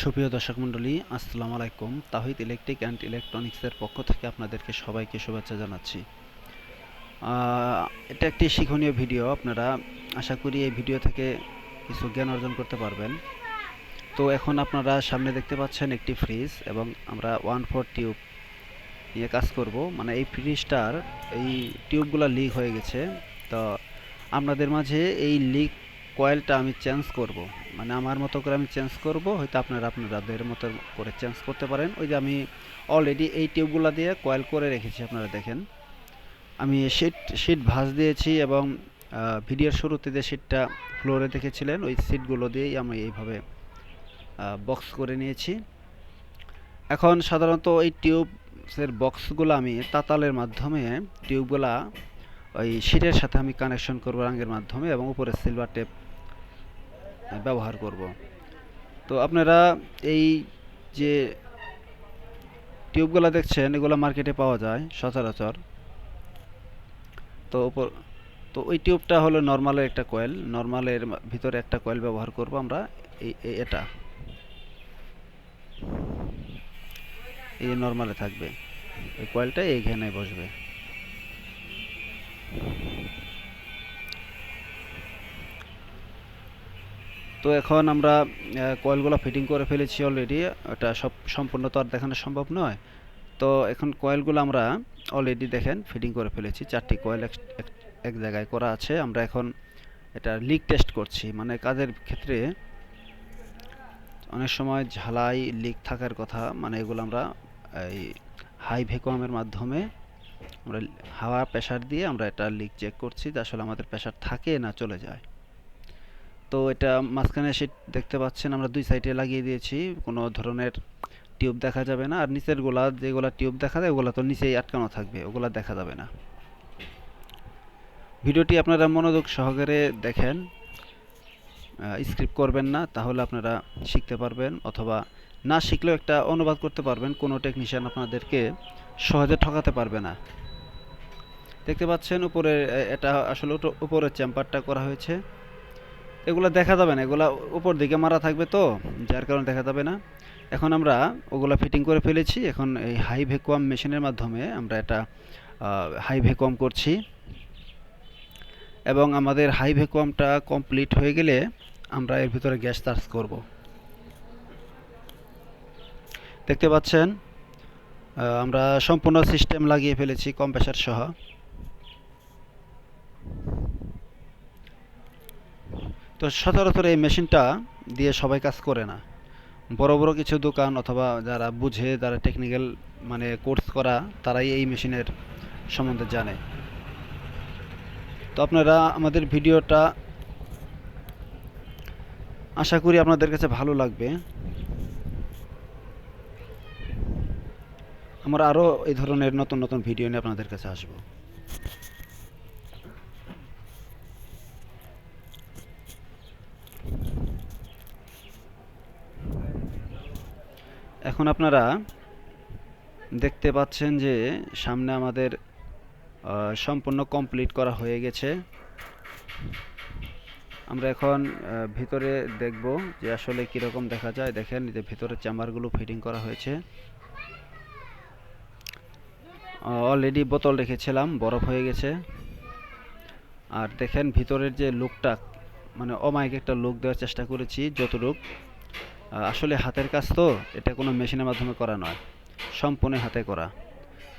সুপ্রিয় দর্শক মণ্ডলী, আসসালামু আলাইকুম। তাহিদ ইলেকট্রিক অ্যান্ড ইলেকট্রনিক্সের পক্ষ থেকে আপনাদেরকে সবাইকে শুভেচ্ছা জানাচ্ছি। এটা একটি শিক্ষণীয় ভিডিও, আপনারা আশা করি এই ভিডিও থেকে কিছু জ্ঞান অর্জন করতে পারবেন। তো এখন আপনারা সামনে দেখতে পাচ্ছেন একটি ফ্রিজ এবং আমরা ওয়ান ফোর টিউব নিয়ে কাজ করব। মানে এই ফ্রিজটার এই টিউবগুলো লিক হয়ে গেছে। তো আপনাদের মাঝে এই লিক কয়েলটা আমি চেঞ্জ করব। মানে আমার মতো করে আমি চেঞ্জ করব, হয়তো আপনারা আপনাদের মতো করে চেঞ্জ করতে পারেন। ওই যে আমি অলরেডি এই টিউবগুলো দিয়ে কয়েল করে রেখেছি, আপনারা দেখেন। আমি শিট শিট ভাঁজ দিয়েছি এবং ভিডিওর শুরুতে যে শিটটা ফ্লোরে দেখেছিলেন, ওই শিটগুলো দিয়েই আমি এইভাবে বক্স করে নিয়েছি। এখন সাধারণত এই টিউবসের বক্সগুলো আমি তাতালের মাধ্যমে টিউবগুলা ওই শিটের সাথে আমি কানেকশন করব, রঙের মাধ্যমে এবং উপরে সিলভার টেপ ব্যবহার করব। তো আপনারা এই যে টিউবগুলো দেখছেন, এগুলো মার্কেটে পাওয়া যায় সচরাচর। তো উপর তো ওই টিউবটা হলো নর্মালের একটা কয়েল। নর্মালের ভিতরে একটা কয়েল ব্যবহার করব আমরা, এই- এটা। এই নর্মালে থাকবে। এই কয়েলটা এইখানে বসবে। তো এখন আমরা কয়েলগুলো ফিটিং করে ফেলেছি অলরেডি ওটা সব সম্পূর্ণ তো আর দেখানো সম্ভব নয়। তো এখন কয়েলগুলো আমরা অলরেডি দেখেন ফিটিং করে ফেলেছি। চারটি কয়েল এক জায়গায় করা আছে। আমরা এখন এটা লিক টেস্ট করছি। মানে কাজের ক্ষেত্রে অনেক সময় ঝালাই লিক থাকার কথা মানে এগুলো আমরা এই হাই ভ্যাকুয়ামের মাধ্যমে আমরা হাওয়া প্রেশার দিয়ে আমরা এটা লিক চেক করছি। যে আসলে আমাদের প্রেশার থাকে না, চলে যায়। তো এটা মাঝখানে সে দেখতে পাচ্ছেন আমরা দুই সাইডে লাগিয়ে দিয়েছি। কোনো ধরনের টিউব দেখা যাবে না। আর নিচের গোলা যেগুলা টিউব দেখা যায়, ওগুলা তো নিচেই আটকানো থাকবে, ওগুলা দেখা যাবে না। ভিডিওটি আপনারা মনোযোগ সহকারে দেখেন স্ক্রিপ্ট করবেন না, তাহলে আপনারা শিখতে পারবেন, অথবা না শিখলেও একটা অনুবাদ করতে পারবেন। কোনো টেকনিশিয়ান আপনাদেরকে সহজে ঠকাতে পারবে না। দেখতে পাচ্ছেন উপরে এটা আসলে উপরের চেম্বারটা করা হয়েছে। এগুলো দেখা যাবে না, এগুলো উপর দিকে মারা থাকবে তো, যার কারণে দেখা যাবে না। এখন আমরা ওগুলো ফিটিং করে ফেলেছি, এখন এই হাই ভ্যাকুয়াম মেশিনের মাধ্যমে আমরা এটা হাই ভ্যাকুয়াম করছি। এবং আমাদের হাই ভ্যাকুয়ামটা কমপ্লিট হয়ে গেলে আমরা এর ভিতরে গ্যাস চার্জ করব। দেখতে পাচ্ছেন? আমরা সম্পূর্ণ সিস্টেম লাগিয়ে ফেলেছি কম্প্রেসার সহ। তো সচরাচর এই মেশিনটা দিয়ে সবাই কাজ করে না। বড় বড় কিছু দোকান অথবা যারা বুঝে, যারা টেকনিক্যাল মানে কোর্স করা, তারাই এই মেশিনের সম্বন্ধে জানে। তো আপনারা আমাদের ভিডিওটা আশা করি আপনাদের কাছে ভালো লাগবে। আমরা আরও এই ধরনের নতুন নতুন ভিডিও নিয়ে আপনাদের কাছে আসব। এখন আপনারা দেখতে পাচ্ছেন যে সামনে আমাদের সম্পূর্ণ কমপ্লিট করা হয়ে গেছে। আমরা এখন ভিতরে দেখব যে আসলে কীরকম দেখা যায়। দেখেন যে ভিতরে চেম্বারগুলো ফিটিং করা হয়েছে। অলরেডি বোতল রেখেছিলাম, বরফ হয়ে গেছে। আর দেখেন, ভিতরের যে লুকটা মানে অমায়িক একটা লুক দেওয়ার চেষ্টা করেছি, যতটুক। আসলে হাতের কাজ তো, এটা কোনো মেশিনের মাধ্যমে করা নয়, সম্পূর্ণ হাতে করা।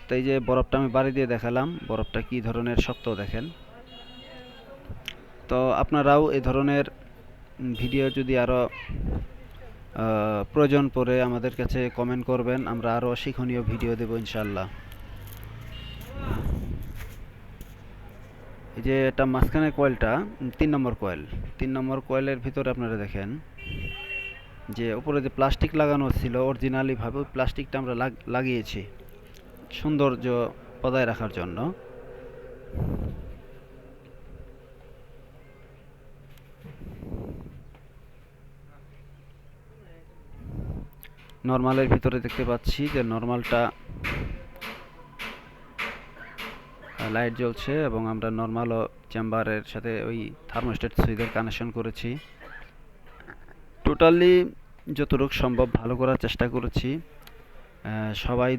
তো এই যে বরফটা আমি বাড়ি দিয়ে দেখালাম, বরফটা কি ধরনের শক্ত দেখেন। তো আপনারাও এই ধরনের ভিডিও যদি আরও প্রয়োজন পড়ে আমাদের কাছে কমেন্ট করবেন, আমরা আরও শিক্ষণীয় ভিডিও দেবো ইনশাল্লাহ এই যে এটা মাঝখানের কয়েলটা তিন নম্বর কয়েল তিন নম্বর কয়েলের ভিতরে আপনারা দেখেন। যে উপরে যে প্লাস্টিক লাগানো ছিল অরিজিনালিভাবে ওই প্লাস্টিকটা আমরা লাগিয়েছি সৌন্দর্য বজায় রাখার জন্য। নর্মালের ভিতরে দেখতে পাচ্ছি যে নর্মালটা লাইট জ্বলছে এবং আমরা নর্মালও চেম্বারের সাথে ওই থার্মোস্টেট সুইচের কানেকশন করেছি। টোটালি যতটুকু সম্ভব ভালো করার চেষ্টা করেছি। সবাই